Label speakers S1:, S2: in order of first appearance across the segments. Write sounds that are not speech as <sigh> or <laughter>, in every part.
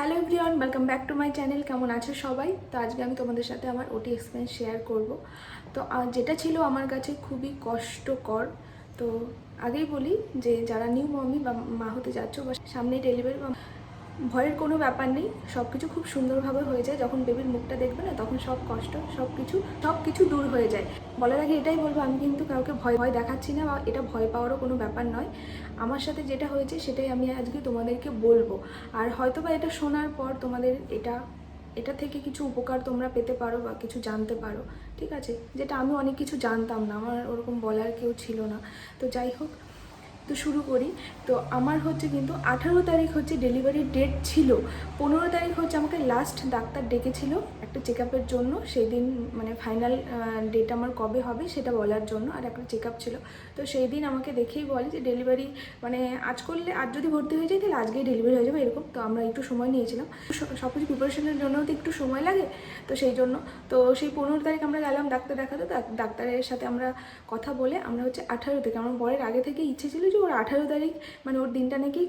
S1: Hello everyone welcome back to my channel কেমন আছে সবাই? তো আজকে আমি তোমাদের সাথে আমার ওটি এক্সপিরিয়েন্স শেয়ার করব। তো যেটা ছিল আমার কাছে খুবই কষ্টকর। তো আগেই বলি যে, যারা নিউ মমি বা মা হতে যাচ্ছ বা সামনে ডেলিভারি ভয়ের কোনো ব্যাপার নেই সব কিছু খুব সুন্দরভাবে হয়ে যায়। যখন বেবির মুখটা দেখবে না, তখন সব কষ্ট সব কিছু সব কিছু দূর হয়ে যায়। বলার আগে এটাই বলব, আমি কিন্তু কাউকে ভয় ভয় দেখাচ্ছি না বা এটা ভয় পাওয়ারও কোনো ব্যাপার নয়। আমার সাথে যেটা হয়েছে, সেটাই আমি আজকে তোমাদেরকে বলব। আর হয়তো বা এটা শোনার পর তোমাদের এটা এটা থেকে কিছু উপকার তোমরা পেতে পারো বা কিছু জানতে পারো, ঠিক আছে? যেটা আমি অনেক কিছু জানতাম না, আমার ওরকম বলার কেউ ছিল না। তো যাই হোক তো শুরু করি। তো আমার হচ্ছে কিন্তু আঠারো তারিখ হচ্ছে ডেলিভারি ডেট ছিল। পনেরো তারিখ হচ্ছে আমাকে লাস্ট ডাক্তার ডেকেছিল একটা চেক আপের জন্য। সেই দিন মানে ফাইনাল ডেট আমার কবে হবে সেটা বলার জন্য আর একটা চেক আপ ছিল। তো সেই দিন আমাকে দেখেই বলে যে ডেলিভারি মানে আজ করলে, আজ যদি ভর্তি হয়ে যায় তাহলে আজকেই ডেলিভারি হয়ে যাবে এরকম। তো আমরা একটু সময় নিয়েছিলাম। সব কিছু প্রিপারেশনের জন্য তো একটু সময় লাগে। তো সেই জন্য, তো সেই পনেরো তারিখ আমরা গেলাম ডাক্তার দেখাতে। ডাক- ডাক্তারের সাথে আমরা কথা বলে আমরা হচ্ছে আঠারো থেকে আমার বরের আগে থেকে ইচ্ছে ছিল যে ওর আঠারো তারিখ মানে ওর দিনটা নাকি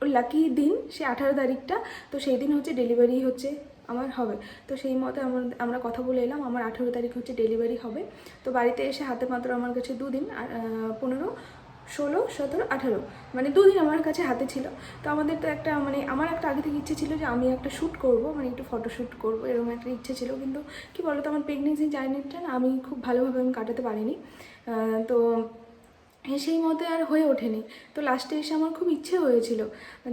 S1: ওর লাকি দিন, সে আঠারো তারিখটা। তো সেই দিন হচ্ছে ডেলিভারি হচ্ছে আমার হবে। তো সেই মতে আমরা কথা বলে এলাম, আমার আঠেরো তারিখ হচ্ছে ডেলিভারি হবে। তো বাড়িতে এসে হাতে মাত্র আমার কাছে দুদিন পনেরো, ষোলো, সতেরো, আঠারো মানে দুদিন আমার কাছে হাতে ছিল। তো আমাদের তো একটা মানে আমার একটা আগে থেকে ইচ্ছে ছিল যে আমি একটা শ্যুট করব মানে একটু ফটো শ্যুট করব, এরকম একটা ইচ্ছে ছিল। কিন্তু কি বলতো, আমার প্রেগনেন্সি জার্নিটা না, আমি খুব ভালোভাবে আমি কাটাতে পারিনি। তো সেই মতে আর হয়ে ওঠেনি। তো লাস্টে এসে আমার খুব ইচ্ছে হয়েছিল।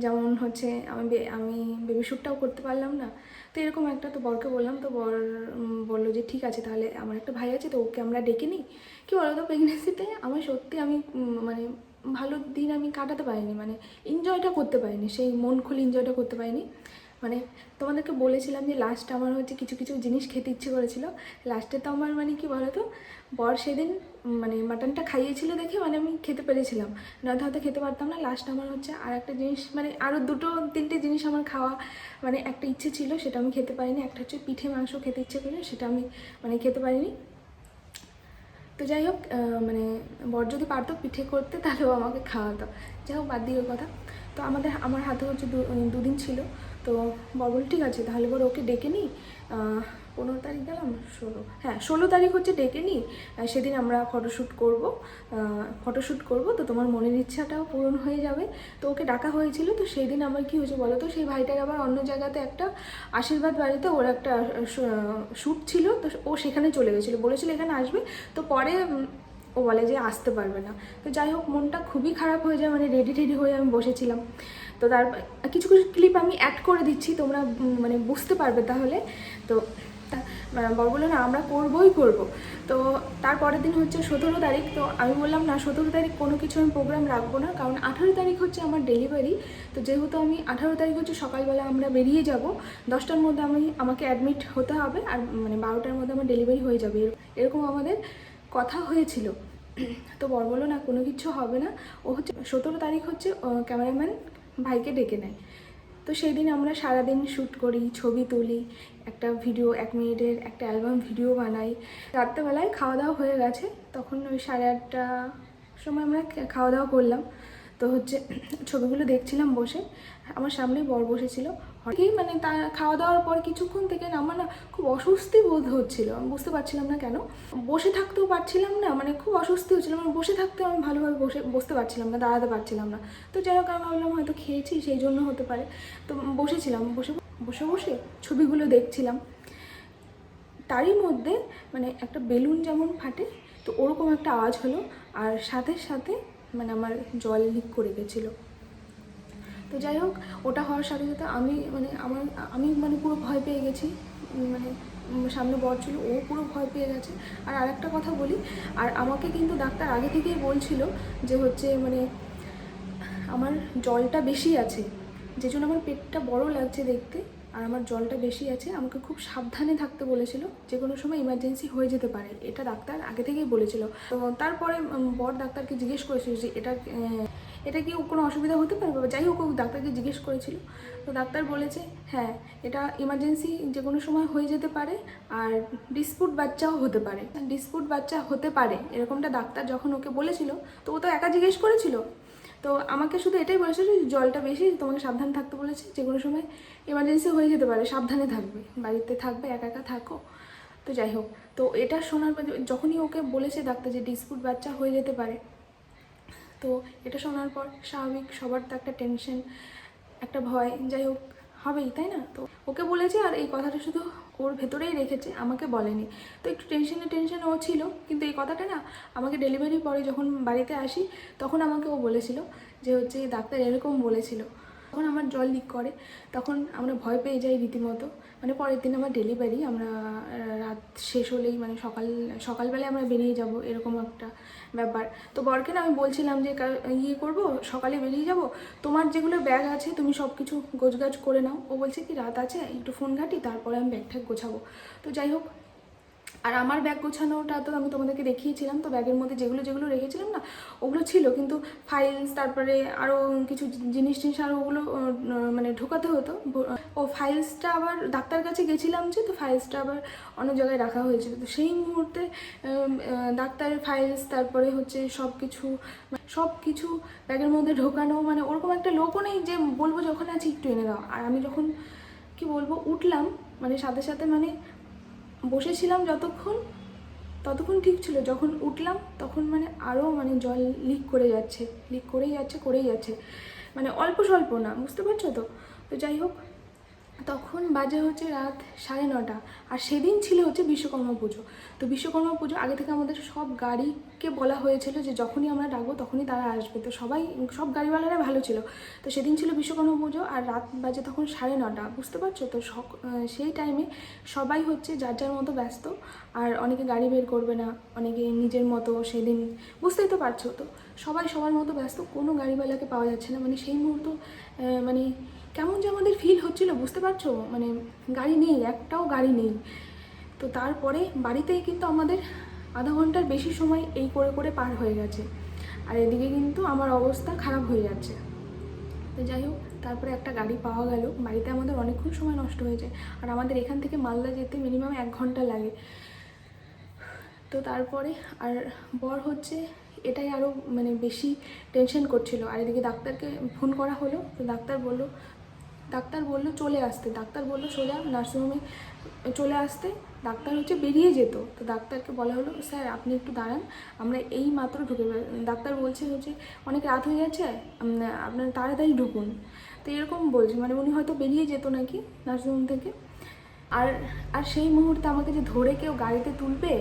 S1: যেমন হচ্ছে আমি আমি বেবি শ্যুটটাও করতে পারলাম না। তো এরকম একটা তো বরকে বললাম, তো বর বলল যে, ঠিক আছে, তাহলে আমার একটা ভাই আছে, তো ওকে আমরা ডেকে নিই। কি বলো তো প্রেগনেন্সিতে আমার সত্যি আমি মানে ভালো দিন আমি কাটাতে পারিনি মানে এনজয়টা করতে পারিনি, সেই মন খুলে এনজয়টা করতে পারিনি। মানে তোমাদেরকে বলেছিলাম যে লাস্ট আমার হচ্ছে কিছু কিছু জিনিস খেতে ইচ্ছে করেছিল। লাস্টে তো আমার মানে কি বলো তো বর সেদিন মানে মাটনটা খাইয়েছিল দেখে মানে আমি খেতে পেরেছিলাম। নয়তো হয়তো খেতে পারতাম না। লাস্ট আমার হচ্ছে আর একটা জিনিস মানে আরও দুটো, তিনটে জিনিস আমার খাওয়া মানে একটা ইচ্ছে ছিল, সেটা আমি খেতে পারিনি। একটা হচ্ছে পিঠে মাংস খেতে ইচ্ছে করে সেটা আমি মানে খেতে পারিনি। তো যাই হোক মানে বর যদি পারতো পিঠে করতে তাহলেও আমাকে খাওয়াতো। যাই হোক, বাদ দিয়ে কথা। তো আমাদের, আমার হাতে হচ্ছে দু- দুদিন ছিল। তো বর বল ঠিক আছে, তাহলে বড় ওকে ডেকে নিই। পনেরো তারিখ গেলাম, ষোলো হ্যাঁ ষোলো তারিখ হচ্ছে ডেকে নিই। সেদিন আমরা ফটোশ্যুট করব। ফটোশ্যুট করব, তো তোমার মনের ইচ্ছাটাও পূরণ হয়ে যাবে। তো ওকে ডাকা হয়েছিল, তো সেই দিন আমার কী হয়েছে বলো তো, সেই ভাইটার আবার অন্য জায়গাতে একটা আশীর্বাদ বাড়িতে ওর একটা শ্যুট ছিল, তো ও সেখানে চলে গেছিল। বলেছিল এখানে আসবে, তো পরে ও বলে যে আসতে পারবে না। তো যাই হোক, মনটা খুবই খারাপ হয়ে যায় মানে রেডি টেডি হয়ে আমি বসেছিলাম। তো তার কিছু কিছু ক্লিপ আমি অ্যাড করে দিচ্ছি, তোমরা মানে বুঝতে পারবে তাহলে। তো বর বলল, না, আমরা করবোই করব। তো তারপরের দিন হচ্ছে সতেরো তারিখ, তো আমি বললাম, না, সতেরো তারিখ কোনো কিছু আমি প্রোগ্রাম রাখব না, কারণ আঠারো তারিখ হচ্ছে আমার ডেলিভারি তো যেহেতু আমি আঠারো তারিখ হচ্ছে সকালবেলা আমরা বেরিয়ে যাব, দশটার মধ্যে আমি, আমাকে অ্যাডমিট হতে হবে, আর মানে বারোটার মধ্যে আমার ডেলিভারি হয়ে যাবে, এর- এরকম আমাদের কথা হয়েছিল। তো বর বলল, না, কোনো কিছু হবে না। ও হচ্ছে, সতেরো তারিখ হচ্ছে ক্যামেরাম্যান ভাইকে ডেকে নেয়। তো সেই দিন আমরা সারাদিন শ্যুট করি, ছবি তুলি, একটা ভিডিও, এক মিনিটের একটা অ্যালবাম ভিডিও বানাই। রাত্রেবেলায় খাওয়া দাওয়া হয়ে গেছে, তখন ওই সাড়ে আটটা সময় আমরা খাওয়া দাওয়া করলাম। তো হচ্ছে ছবিগুলো দেখছিলাম বসে, আমার সামনেই বর বসেছিল। কি মানে তা খাওয়া দাওয়ার পর কিছুক্ষণ থেকে আমার না খুব অস্বস্তি বোধ হচ্ছিল। আমি বুঝতে পারছিলাম না কেন। বসে থাকতেও পারছিলাম না মানে খুব অস্বস্তি হচ্ছিল। মানে বসে থাকতে আমি ভালোভাবে বসে, বসতে পারছিলাম না, দাঁড়াতে পারছিলাম না। তো যাই হোক, আমি ভাবলাম হয়তো খেয়েছি, সেই জন্য হতে পারে। তো বসেছিলাম, বসে বসে বসে ছবিগুলো দেখছিলাম। তারই মধ্যে মানে একটা বেলুন যেমন ফাটে, তো ওরকম একটা আওয়াজ হলো। আর সাথে সাথে মানে আমার জল লিক করে গেছিল। তো যাই হোক, ওটা হওয়ার সাথে সাথে আমি মানে আমার, আমি মানে পুরো ভয় পেয়ে গেছি। মানে সামনে বর ছিল, ও পুরো ভয় পেয়ে গেছে। আর আরেকটা কথা বলি, আর আমাকে কিন্তু ডাক্তার আগে থেকেই বলছিল যে হচ্ছে মানে আমার জলটা বেশি আছে, যে জন্য আমার পেটটা বড় লাগছে দেখতে। আর আমার জলটা বেশি আছে, আমাকে খুব সাবধানে থাকতে বলেছিল যে কোনো সময় ইমার্জেন্সি হয়ে যেতে পারে। এটা ডাক্তার আগে থেকেই বলেছিল। তো তারপরে বর ডাক্তারকে জিজ্ঞেস করেছিল যে এটা এটা কি কোনো অসুবিধা হতে পারে? বা যাই হোক ডাক্তারকে জিজ্ঞেস করেছিল। তো ডাক্তার বলেছে হ্যাঁ এটা ইমার্জেন্সি যে কোনো সময় হয়ে যেতে পারে আর ডিসপুট বাচ্চাও হতে পারে। ডিসপুট বাচ্চা হতে পারে, এরকমটা ডাক্তার যখন ওকে বলেছিল, তো ও তো একা জিজ্ঞেস করেছিল। তো আমাকে শুধু এটাই বলেছে যে জলটা বেশি, তোমাকে সাবধান থাকতে বলেছে, যে কোনো সময় এমার্জেন্সি হয়ে যেতে পারে, সাবধানে থাকবে, বাড়িতে থাকবে, একা একা থাকো। তো যাই হোক, তো এটা শোনার পর যখনই ওকে বলেছে ডাক্তার যে ডিসপুট বাচ্চা হয়ে যেতে পারে, তো এটা শোনার পর স্বাভাবিক, সবার তো একটা টেনশন একটা ভয়। যাই হোক হবেই, তাই না? তো ওকে বলেছে আর এই কথাটা শুধু ওর ভেতরেই রেখেছে, আমাকে বলেনি। তো একটু টেনশনে টেনশনে ও ছিল, কিন্তু এই কথাটা না আমাকে ডেলিভারির পরে যখন বাড়িতে আসি, তখন আমাকে ও বলেছিল যে হচ্ছে, ডাক্তার এরকম বলেছিল। তখন আমার জল লিক করে, তখন আমরা ভয় পেয়ে যাই রীতিমতো। মানে পরের দিন আমার ডেলিভারি আমরা রাত শেষ হলেই মানে সকাল, সকালবেলায় আমরা বেরিয়ে যাব, এরকম একটা ব্যাপার। তো বরকে না আমি বলছিলাম যে ইয়ে করব? সকালে বেরিয়ে যাব? তোমার যেগুলো ব্যাগ আছে, তুমি সব কিছু গোছগাছ করে নাও। ও বলছে, কি রাত আছে? একটু ফোন ঘাটি, তারপরে আমি ব্যাগ ঠ্যাগ গোছাবো। তো যাই হোক আর আমার ব্যাগ গোছানোটা তো আমি তোমাদেরকে দেখিয়েছিলাম, তো ব্যাগের মধ্যে যেগুলো যেগুলো রেখেছিলাম না, ওগুলো ছিল। কিন্তু ফাইলস তারপরে আরও কিছু জিনিস টিনিস আরও ওগুলো মানে ঢোকাতে হতো। ও ফাইলসটা আবার ডাক্তার কাছে গেছিলাম যে, তো ফাইলসটা আবার অন্য জায়গায় রাখা হয়েছিল। তো সেই মুহূর্তে ডাক্তারের ফাইলস তারপরে হচ্ছে সব কিছু সব কিছু ব্যাগের মধ্যে ঢোকানো মানে ওরকম একটা লোকও নেই যে বলব যখন আছে একটু এনে দাও। আর আমি যখন, কি বলব, উঠলাম মানে সাথে সাথে মানে বসেছিলাম যতক্ষণ, ততক্ষণ ঠিক ছিল। যখন উঠলাম, তখন মানে আরও মানে জল লিক করে যাচ্ছে লিক করেই যাচ্ছে করেই যাচ্ছে। মানে অল্প স্বল্প না, বুঝতে পারছ তো? তো যাই হোক তখন বাজে হচ্ছে রাত সাড়ে নটা। আর সেদিন ছিল হচ্ছে বিশ্বকর্মা পুজো। তো বিশ্বকর্মা পুজো আগে থেকে আমাদের সব গাড়িকে বলা হয়েছিল যে যখনই আমরা ডাকবো তখনই তারা আসবে। তো সবাই, সব গাড়িওয়ালারা ভালো ছিল। তো সেদিন ছিল বিশ্বকর্মা পুজো আর রাত বাজে তখন সাড়ে নটা। বুঝতে পারছ? তো সেই টাইমে সবাই হচ্ছে যার যার মতো ব্যস্ত। আর অনেকে গাড়ি বের করবে না, অনেকে নিজের মতো সেদিন, বুঝতেই তো পারছ? তো সবাই সবার মতো ব্যস্ত, কোনো গাড়িওয়ালাকে পাওয়া যাচ্ছে না। মানে সেই মুহূর্ত মানে কেমন যে আমাদের ফিল হচ্ছিল, বুঝতে পারছ? মানে গাড়ি নেই, একটাও গাড়ি নেই। তো তারপরে বাড়িতেই কিন্তু আমাদের আধা ঘণ্টার বেশি সময় এই করে করে পার হয়ে গেছে। আর এদিকে কিন্তু আমার অবস্থা খারাপ হয়ে যাচ্ছে। তো যাই হোক, তারপরে একটা গাড়ি পাওয়া গেল। বাড়িতে আমাদের অনেকক্ষণ সময় নষ্ট হয়ে যায়। আর আমাদের এখান থেকে মালদা যেতে মিনিমাম এক ঘণ্টা লাগে। তো তারপরে আর বর হচ্ছে, এটাই আরও মানে বেশি টেনশন করছিল। আর এদিকে ডাক্তারকে ফোন করা হলো। তো ডাক্তার বলল ডাক্তার বলল চলে আসতে, ডাক্তার বলল সোজা নার্সিংহোমে চলে আসতে, ডাক্তার হচ্ছে বেরিয়ে যেত। তো ডাক্তারকে বলা হলো, স্যার আপনি একটু দাঁড়ান, আমরা এই মাত্র ঢুকে ডাক্তার বলছে হচ্ছে, অনেক রাত হয়ে যাচ্ছে আপনার তাড়াতাড়ি ঢুকুন। তো এরকম বলছে মানে উনি হয়তো বেরিয়ে যেত নাকি নার্সিংহোম থেকে। আর আর সেই মুহূর্তে আমাকে যে ধরে কেউ গাড়িতে তুলবে,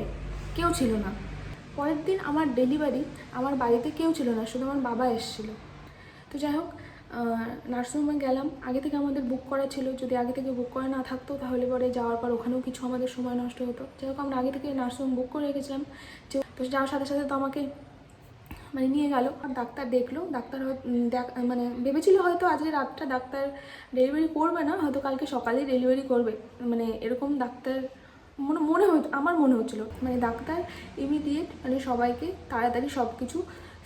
S1: কেউ ছিল না। পরের দিন আমার ডেলিভারি, আমার বাড়িতে কেউ ছিল না, শুধু আমার বাবা এসেছিল। তো যাই হোক নার্সিংহোমে গেলাম। আগে থেকে আমাদের বুক করা ছিল। যদি আগে থেকে বুক করা না থাকতো, তাহলে পরে যাওয়ার পর ওখানেও কিছু আমাদের সময় নষ্ট হতো। যাই হোক আমরা আগে থেকে নার্সিংহোম বুক করে রেখেছিলাম যে তো যাওয়ার সাথে সাথে তো আমাকে মানে নিয়ে গেল। আর ডাক্তার দেখল। ডাক্তার মানে ভেবেছিল হয়তো আজকে রাতটা ডাক্তার ডেলিভারি করবে না। হয়তো কালকে সকালেই ডেলিভারি করবে। মানে এরকম ডাক্তার মনে মনে হতো আমার মনে হচ্ছিল। মানে ডাক্তার ইমিডিয়েট মানে সবাইকে তাড়াতাড়ি সব কিছু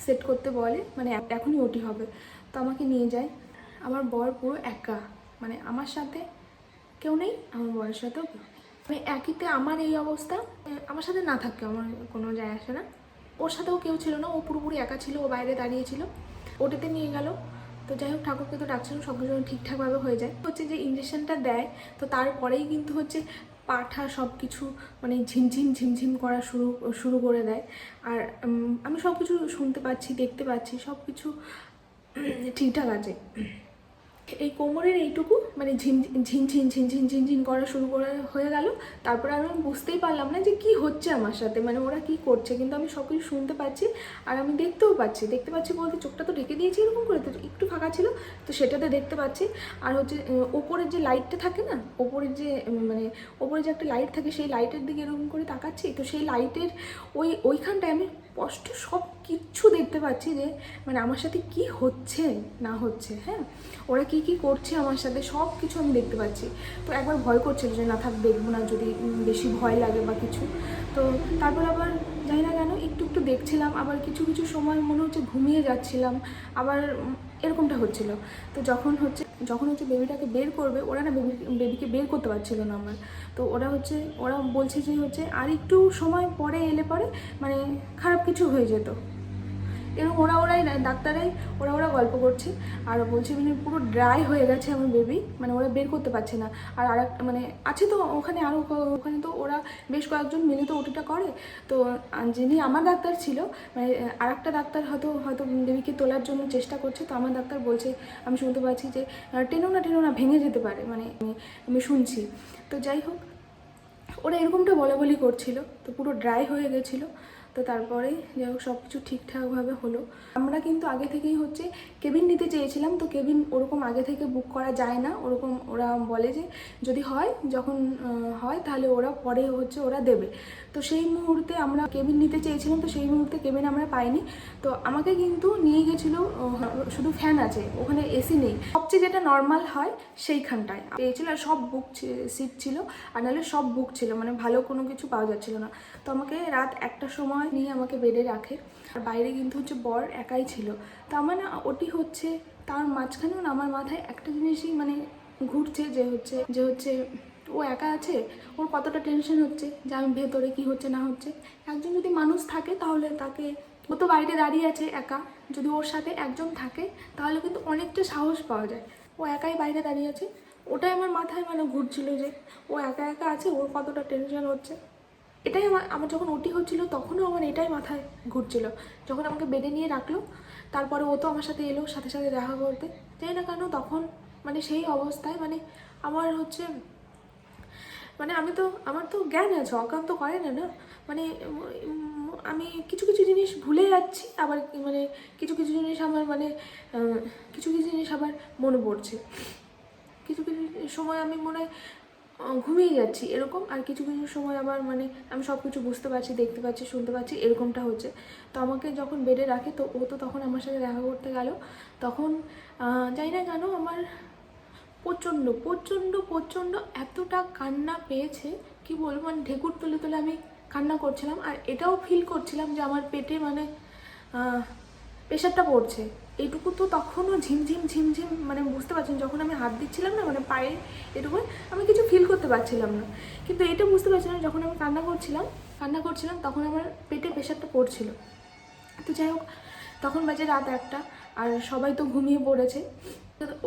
S1: সেট করতে বলে মানে এখনই ওটি হবে। তো আমাকে নিয়ে যায়। আমার বর পুরো একা। মানে আমার সাথে কেউ নেই, আমার বরের সাথেও কেউ। মানে একইতে আমার এই অবস্থা। আমার সাথে না থাকে আমার কোনো যায় আসে না। ওর সাথেও কেউ ছিল না, ও পুরোপুরি একা ছিল, ও বাইরে দাঁড়িয়ে ছিল। ওটাতে নিয়ে গেল। তো যাই হোক, ঠাকুরকে তো ডাকছিলাম, সব কিছু ঠিকঠাকভাবে হয়ে যায়। হচ্ছে যে ইঞ্জেকশনটা দেয়, তো তারপরেই কিন্তু হচ্ছে পাঠা সব কিছু মানে ঝিমঝিম ঝিমঝিম করা শুরু শুরু করে দেয়। আর আমি সব কিছু শুনতে পাচ্ছি, দেখতে পাচ্ছি সব কিছু <clears throat> ঠিকঠাক আছে। এই কোমরের এইটুকু মানে ঝিম ঝিন ঝিন ঝিন করা শুরু করে, হয়ে গেল। তারপরে আমি বুঝতেই পারলাম না যে কি হচ্ছে আমার সাথে মানে ওরা কি করছে, কিন্তু আমি সব কিছু শুনতে পাচ্ছি আর আমি দেখতেও পাচ্ছি। দেখতে পাচ্ছি বলতে চোখটা তো ঢেকে দিয়েছি এরকম করে, তো একটু ফাঁকা ছিল, তো সেটাতে দেখতে পাচ্ছি। আর হচ্ছে ওপরের যে লাইটটা থাকে না, ওপরের যে মানে ওপরে যে একটা লাইট থাকে, সেই লাইটের দিকে এরকম করে তাকাচ্ছি, তো সেই লাইটের ওই, ওইখানটায় আমি স্পষ্ট সব কিচ্ছু দেখতে পাচ্ছি যে মানে আমার সাথে কি হচ্ছে, না হচ্ছে হ্যাঁ? ওরা কি কি করছে আমার সাথে সব কিছু আমি দেখতে পাচ্ছি। তো একবার ভয় করছিল যে, না থাক, দেখব না যদি বেশি ভয় লাগে বা কিছু। তো তারপর আবার জানি না কেন একটু একটু দেখছিলাম, আবার কিছু কিছু সময় মনে হচ্ছে ঘুমিয়ে যাচ্ছিলাম, আবার এরকমটা হচ্ছিল। তো যখন হচ্ছে যখন হচ্ছে বেবিটাকে বের করবে, ওরা না বেবি, বেবিকে বের করতে পারছিল না আমার। তো ওরা হচ্ছে, ওরা বলছে যে হচ্ছে আর একটু সময় পরে এলে পরে মানে খারাপ কিছু হয়ে যেত। এরকম ওরা ওরাই ডাক্তারাই ওরা ওরা গল্প করছে। আর বলছে মানে পুরো ড্রাই হয়ে গেছে আমার বেবি মানে ওরা বের করতে পারছে না। আর আর মানে আছে তো ওখানে আরও ওখানে তো ওরা বেশ কয়েকজন মিলে তো ওটিটা করে। তো যিনি আমার ডাক্তার ছিল মানে আর একটা ডাক্তার হয়তো হয়তো বেবিকে তোলার জন্য চেষ্টা করছে। তো আমার ডাক্তার বলছে, আমি শুনতে পাচ্ছি যে টেনো না টেনো না, ভেঙে যেতে পারে। মানে আমি শুনছি। তো যাই হোক, ওরা এরকমটা বলা বলি করছিল। তো পুরো ড্রাই হয়ে গেছিল। তো তারপরে যাই হোক সব কিছু ঠিকঠাকভাবে হলো। আমরা কিন্তু আগে থেকেই হচ্ছে কেবিন নিতে চেয়েছিলাম, তো কেবিন ওরকম আগে থেকে বুক করা যায় না। ওরকম ওরা বলে যে যদি হয়, যখন হয় তাহলে ওরা পরে হচ্ছে ওরা দেবে। তো সেই মুহূর্তে আমরা কেবিন নিতে চেয়েছিলাম, তো সেই মুহূর্তে কেবিন আমরা পাইনি। তো আমাকে কিন্তু নিয়ে গেছিল শুধু ফ্যান আছে, ওখানে এসি নেই। সবচেয়ে যেটা নর্মাল হয় সেইখানটায়। পেয়েছিল আর সব বুক সিট ছিল, আর নাহলে সব বুক ছিল মানে ভালো কোনো কিছু পাওয়া যাচ্ছিল না। তো আমাকে রাত একটার সময় নিয়ে আমাকে বেডে রাখে। আর বাইরে কিন্তু হচ্ছে বর একাই ছিল। তো মানে ওটি হচ্ছে তার মাঝখানেও আমার মাথায় একটা জিনিসই মানে ঘুরছে যে হচ্ছে যে হচ্ছে ও একা আছে, ওর কতটা টেনশন হচ্ছে, যে আমি ভেতরে কি হচ্ছে, না হচ্ছে। একজন যদি মানুষ থাকে তাহলে তাকে, ও তো বাইরে দাঁড়িয়ে আছে একা। যদি ওর সাথে একজন থাকে তাহলে কিন্তু অনেকটা সাহস পাওয়া যায়। ও একাই বাইরে দাঁড়িয়ে আছে। ওটাই আমার মাথায় মানে ঘুরছিল যে ও একা একা আছে, ওর কতটা টেনশন হচ্ছে। এটাই আমার আমার যখন ওটি হচ্ছিল তখনও আমার এটাই মাথায় ঘুরছিল। যখন আমাকে বেডে নিয়ে রাখল, তারপরে ও তো আমার সাথে এলো, সাথে সাথে দেখা করতে জানি না কেন তখন মানে সেই অবস্থায় মানে আমার হচ্ছে মানে আমি তো, আমার তো জ্ঞান আছে, অজ্ঞান তো করে না না? মানে আমি কিছু কিছু জিনিস ভুলে যাচ্ছি, আবার মানে কিছু কিছু জিনিস আমার মানে কিছু কিছু জিনিস আবার মনে পড়ছে। কিছু কিছু সময় আমি মনে হয় ঘুমিয়ে যাচ্ছি, এরকম। আর কিছু কিছু সময় আবার মানে আমি সব কিছু বুঝতে পারছি, দেখতে পাচ্ছি, শুনতে পাচ্ছি, এরকমটা হচ্ছে। তো আমাকে যখন বেডে রাখে, তো ও তো তখন আমার সাথে দেখা করতে গেল। তখন জানি না কেন আমার প্রচণ্ড প্রচণ্ড প্রচণ্ড এতটা কান্না পেয়েছে, কি বলব মানে ঢেকুর তুলে তুলে আমি কান্না করছিলাম। আর এটাও ফিল করছিলাম যে আমার পেটে মানে প্রেশারটা পড়ছে। এইটুকু তো তখনও ঝিমঝিম ঝিমঝিম মানে বুঝতে পারছেন, যখন আমি হাত দিচ্ছিলাম না মানে পায়ে এটুকু আমি কিছু ফিল করতে পারছিলাম না। কিন্তু এটা বুঝতে পারছিলাম, যখন আমি কান্না করছিলাম কান্না করছিলাম, তখন আমার পেটে প্রেশারটা পড়ছিল। তো যাই হোক, তখন বাজে রাত একটা, আর সবাই তো ঘুমিয়ে পড়েছে।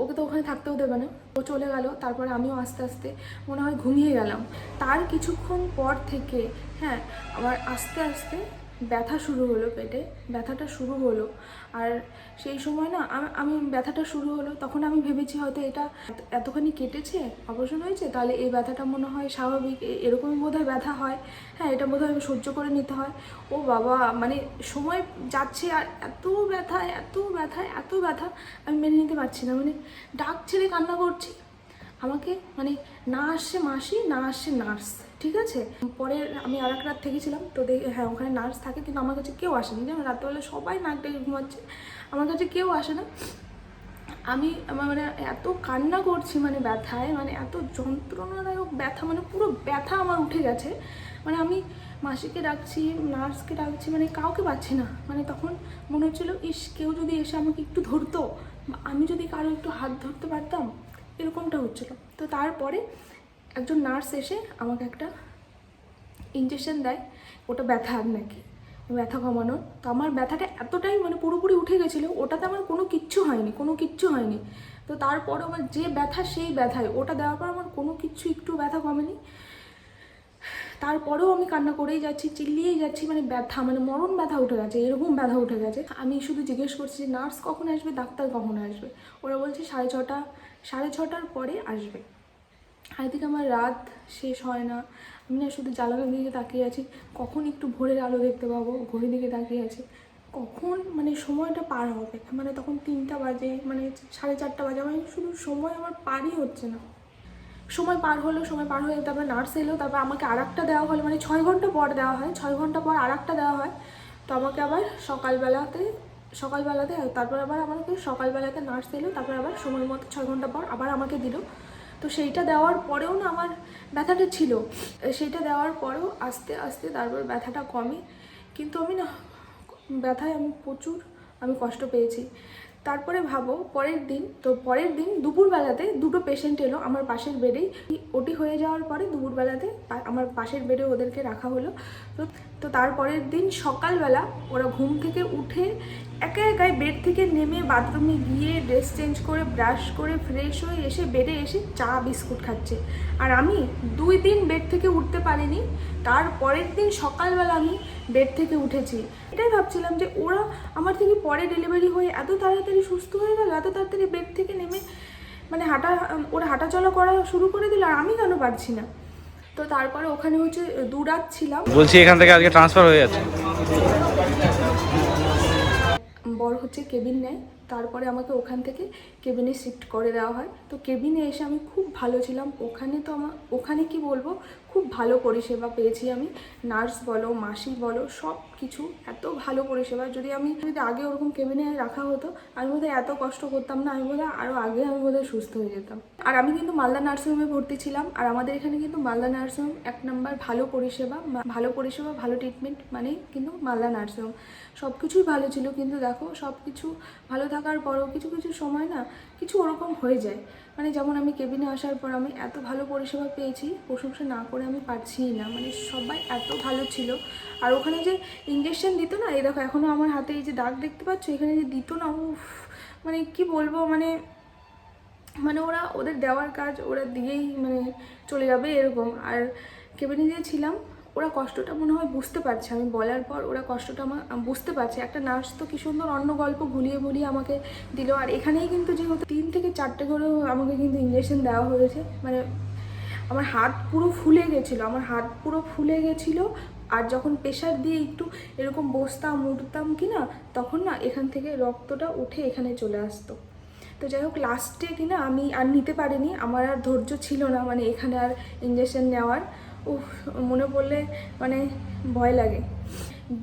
S1: ওকে তো ওখানে থাকতেও দেবে না। ও চলে গেল, তারপরে আমিও আস্তে আস্তে মনে হয় ঘুমিয়ে গেলাম। তার কিছুক্ষণ পর থেকে হ্যাঁ আমার আস্তে আস্তে ব্যথা শুরু হলো পেটে, ব্যথাটা শুরু হলো। আর সেই সময় না, আমি ব্যথাটা শুরু হলো, তখন আমি ভেবেছি হয়তো এটা এতখানি কেটেছে, অপারেশন হয়েছে, তাহলে এই ব্যথাটা মনে হয় স্বাভাবিক এরকমই বোধহয় ব্যথা হয়। হ্যাঁ এটা বোধহয় সহ্য করে নিতে হয়। ও বাবা মানে সময় যাচ্ছে আর এত ব্যথা এত ব্যথা এত ব্যথা, আমি মেনে নিতে পারছি না। মানে ডাক ছেড়ে কান্না করছি। আমাকে মানে না আসছে মাসি, না আসছে নার্স। ঠিক আছে? পরে আমি আর এক রাত থেকেছিলাম, তো হ্যাঁ ওখানে নার্স থাকে কিন্তু আমার কাছে কেউ আসেনি। যেমন রাত্রেবেলা সবাই নাক ডেকে ঘুমাচ্ছে, আমার কাছে কেউ আসে না। আমি, আমার মানে এত কান্না করছি মানে ব্যথায় মানে এত যন্ত্রণাদায়ক ব্যথা মানে পুরো ব্যথা আমার উঠে গেছে। মানে আমি মাসিকে ডাকছি, নার্সকে ডাকছি মানে কাউকে পাচ্ছি না। মানে তখন মনে হচ্ছিল, ইস, কেউ যদি এসে আমাকে একটু ধরতো আমি যদি কারও একটু হাত ধরতে পারতাম, এরকমটা হচ্ছিল। তো তারপরে একজন নার্স এসে আমাকে একটা ইঞ্জেকশন দেয়, ওটা ব্যথা ব্যথার নাকি, ব্যথা কমানোর। তো আমার ব্যথাটা এতটাই মানে পুরোপুরি উঠে গেছিল, ওটাতে আমার কোনো কিচ্ছু হয়নি, কোনো কিচ্ছু হয়নি। তো তারপরে আমার যে ব্যথা সেই ব্যথায়, ওটা দেওয়ার পর আমার কোনো কিচ্ছু একটু ব্যথা কমেনি। তারপরেও আমি কান্না করেই যাচ্ছি, চিল্লিয়েই যাচ্ছি মানে ব্যথা মানে মরণ ব্যথা উঠে গেছে, এরকম ব্যথা উঠে গেছে। আমি শুধু জিজ্ঞেস করছি যে, নার্স কখন আসবে? ডাক্তার কখন আসবে? ওরা বলছে, সাড়ে ছটা, সাড়ে ছটার পরে আসবে। আর এদিকে আমার রাত শেষ হয় না। আমি না শুধু জ্বালানোর দিকে তাকিয়ে আছি, কখন একটু ভোরের আলো দেখতে পাবো, ঘড়ির দিকে তাকিয়ে আছি। কখন মানে সময়টা পার হবে? মানে তখন তিনটা বাজে মানে সাড়ে চারটা বাজে আমি শুধু সময় আমার পারই হচ্ছে না। সময় পার হলো, সময় পার হয়ে তারপরে নার্স এলো, তারপর আমাকে আর একটা দেওয়া হলো মানে ছয় ঘণ্টা পর দেওয়া হয়, ছয় ঘণ্টা পর আর একটা দেওয়া হয়। তো আমাকে আবার সকালবেলাতে সকালবেলাতে, তারপর আবার আমাকে সকালবেলাতে নার্স এলো, তারপর আবার সময় মতো ছয় ঘণ্টা পর আবার আমাকে দিল। তো সেইটা দেওয়ার পরেও না আমার ব্যথাটা ছিল। সেইটা দেওয়ার পরেও আস্তে আস্তে তারপর ব্যথাটা কমে। কিন্তু আমি না, ব্যথায় আমি প্রচুর, আমি কষ্ট পেয়েছি। তারপরে ভাবো, পরের দিন, তো পরের দিন দুপুরবেলাতে দুটো পেশেন্ট এলো আমার পাশের বেডেই। ওটি হয়ে যাওয়ার পরে দুপুরবেলাতে আমার পাশের বেডে ওদেরকে রাখা হলো। তো তো তারপরের দিন সকালবেলা ওরা ঘুম থেকে উঠে একা একাই বেড থেকে নেমে বাথরুমে গিয়ে ড্রেস চেঞ্জ করে, ব্রাশ করে, ফ্রেশ হয়ে এসে বেডে এসে চা, বিস্কুট খাচ্ছে। আর আমি দুই দিন বেড থেকে উঠতে পারিনি তার পরের দিন সকালবেলা আমি বেড থেকে উঠেছি। এটাই ভাবছিলাম যে ওরা আমার থেকে পরে ডেলিভারি হয়ে এত তাড়াতাড়ি সুস্থ হয়ে গেল, এত তাড়াতাড়ি বেড থেকে নেমে মানে হাঁটা, ওরা হাঁটাচলা করা শুরু করে দিল, আর আমি কেন পারছি না? তো তারপরে ওখানে হচ্ছে দু রাত ছিলাম।
S2: বলছি এখান থেকে আজকে ট্রান্সফার হয়ে যাচ্ছে।
S1: বড় হচ্ছে কেবিন নেয় তারপরে আমাকে ওখান থেকে কেবিনে শিফট করে দেওয়া হয়। তো কেবিনে এসে আমি খুব ভালো ছিলাম। ওখানে তো আমার ওখানে কি বলব খুব ভালো পরিষেবা পেয়েছি আমি। নার্স বলো, মাসি বলো, সব কিছু এত ভালো পরিষেবা। যদি আমি যদি আগে ওরকম কেবিনে রাখা হতো, আমি বোধহয় এত কষ্ট করতাম না, আমি বোধহয় আরও আগে আমি বোধহয় সুস্থ হয়ে যেতাম। আর আমি কিন্তু মালদা নার্সিংহোমে ভর্তি ছিলাম। আর আমাদের এখানে কিন্তু মালদা নার্সিংহোম এক নম্বর ভালো পরিষেবা ভালো পরিষেবা, ভালো ট্রিটমেন্ট মানেই কিন্তু মালদা নার্সিংহোম সব কিছুই ভালো ছিল, কিন্তু দেখো সব কিছু ভালো থাকার পরেও কিছু কিছু সময় না কিছু ওরকম হয়ে যায়। মানে যেমন আমি কেবিনে আসার পর আমি এত ভালো পরিষেবা পেয়েছি, প্রশংসা না করে আমি পারছিই না। মানে সবাই এত ভালো ছিল। আর ওখানে যে ইঞ্জেকশন দিত না, এই দেখো এখনও আমার হাতে এই যে দাগ দেখতে পাচ্ছ, এখানে যে দিত না, উফ মানে কি বলব মানে মানে ওরা ওদের দেওয়ার কাজ ওরা দিয়েই মানে চলে যাবে এরকম। আর কেবিনে যে ছিলাম ওরা কষ্টটা মনে হয় বুঝতে পারছে। আমি বলার পর ওরা কষ্টটা আমার বুঝতে পারছে। একটা নার্স তো কি সুন্দর অন্য গল্প ভুলিয়ে ভুলিয়ে আমাকে দিল। আর এখানেই কিন্তু যেহেতু তিন থেকে চারটে করেও আমাকে কিন্তু ইঞ্জেকশন দেওয়া হয়েছে। মানে আমার হাত পুরো ফুলে গেছিল। আমার হাত পুরো ফুলে গেছিল। আর যখন প্রেশার দিয়ে একটু এরকম বসতাম, উঠতাম কি না তখন না এখান থেকে রক্তটা উঠে এখানে চলে আসতো। তো যাই হোক লাস্টে কিনা আমি আর নিতে পারিনি। আমার আর ধৈর্য ছিল না মানে এখানে আর ইঞ্জেকশন নেওয়ার। উফ, মনে পড়লে মানে ভয় লাগে।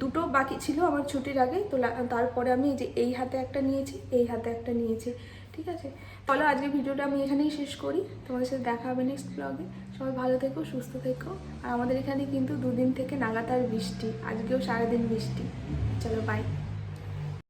S1: দুটো বাকি ছিল আমার ছুটির আগে, তো তারপরে আমি যে এই হাতে একটা নিয়েছি, এই হাতে একটা নিয়েছি, ঠিক আছে? ফলো আজকে ভিডিওটা আমি এখানেই শেষ করি। তোমাদের সাথে দেখা হবে নেক্সট ব্লগে সবাই ভালো থেকো, সুস্থ থেকো। আর আমাদের এখানে কিন্তু দুদিন থেকে নাগাতার বৃষ্টি, আজকেও সারাদিন বৃষ্টি। চলো বাই